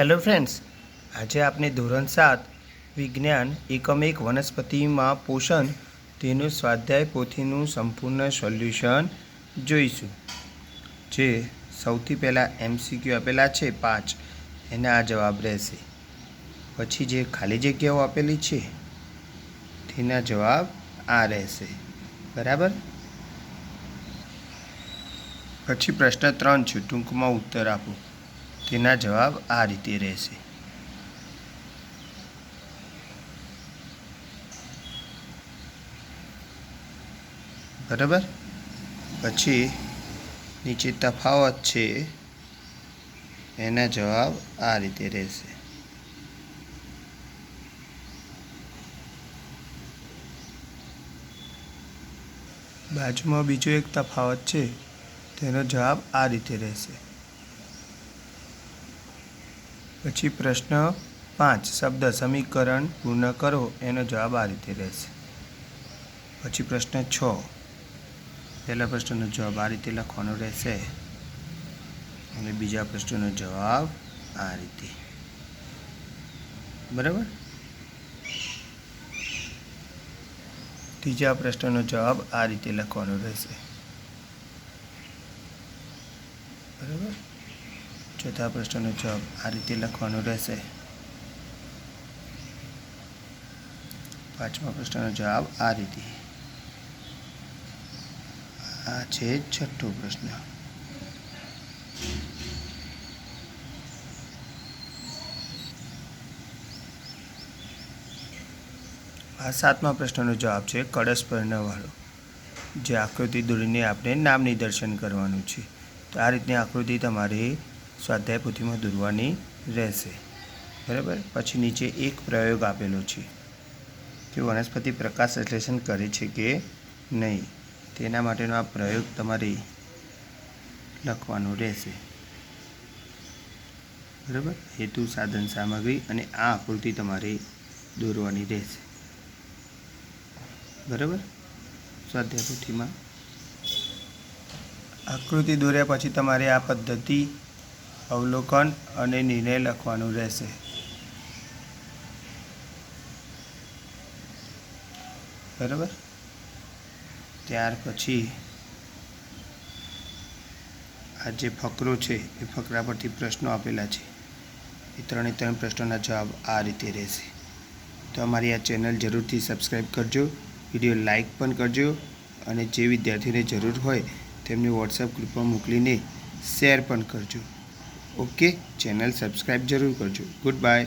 Hello friends આજે આપણે ધોરણ સાત, વિજ્ઞાન, એકમ એક, વનસ્પતિમાં પોષણ તેનું સ્વાધ્યાય પોથીનું સંપૂર્ણ સોલ્યુશન જોઈશું. જે સૌથી પહેલાં એમસીક્યુ આપેલા છે, પાંચ. એના આ જવાબ રહેશે. પછી જે ખાલી જગ્યાઓ આપેલી છે, તેના જવાબ આ રહેશે. બરાબર? પછી પ્રશ્ન ત્રણ છે, ટૂંકમાં ઉત્તર આપો. તેના જવાબ આ રીતે રહેશે. બરાબર? પછી નીચે તફાવત છે, એના જવાબ આ રીતે રહેશે. બાજુમાં બીજો એક તફાવત છે, તેનો જવાબ આ રીતે રહેશે. પછી પ્રશ્ન પાંચ, શબ્દ સમીકરણ પૂર્ણ કરો, એનો જવાબ આ રીતે રહેશે. પછી પ્રશ્ન છ. પહેલા પ્રશ્નનો જવાબ આ રીતે લખવાનો રહેશે અને બીજા પ્રશ્નનો જવાબ આ રીતે. બરાબર? ત્રીજા પ્રશ્નનો જવાબ આ રીતે લખવાનો રહેશે. બરાબર? ચોથા પ્રશ્નનો જવાબ આ રીતે લખવાનો રહેશે. પાંચમા પ્રશ્નનો જવાબ આ રીતે. આ છે છઠ્ઠો પ્રશ્ન. આ સાતમા પ્રશ્નનો જવાબ છે કળશ પર્ણવાળો. જે આકૃતિ દોરીને આપણે નામ નિદર્શન કરવાનું છે. તો આ રીતની આકૃતિ તમારે સ્વાધ્યાય પોથીમાં દોરવાની રહેશે. બરાબર? પછી નીચે એક પ્રયોગ આપેલો છે. કે વનસ્પતિ પ્રકાશ સંશ્લેષણ કરે છે કે નહીં. તેના માટેનો આ પ્રયોગ તમારે લખવાનો રહેશે. બરાબર? હેતુ, સાધન, સામગ્રી અને આ આકૃતિ તમારે દોરવાની રહેશે. બરાબર? સ્વાધ્યાય પોથીમાં. આકૃતિ દોર્યા પછી તમારે આ પદ્ધતિ અવલોકન અને નિર્ણય લખવાનું રહેશે. બરાબર? ત્યાર પછી આ જે ફકરો છે, એ ફકરા પરથી પ્રશ્નો આપેલા છે. એ ત્રણે ત્રણ પ્રશ્નોના જવાબ આ રીતે રહેશે. તો અમારી આ ચેનલ જરૂરથી સબસ્ક્રાઈબ કરજો, વીડિયો લાઇક પણ કરજો અને જે વિદ્યાર્થીને જરૂર હોય, તેમને વોટ્સએપ ગ્રુપમાં મોકલીને શેર પણ કરજો. ઓકે ચેનલ સબસ્ક્રાઈબ જરૂર કરજો. Good bye.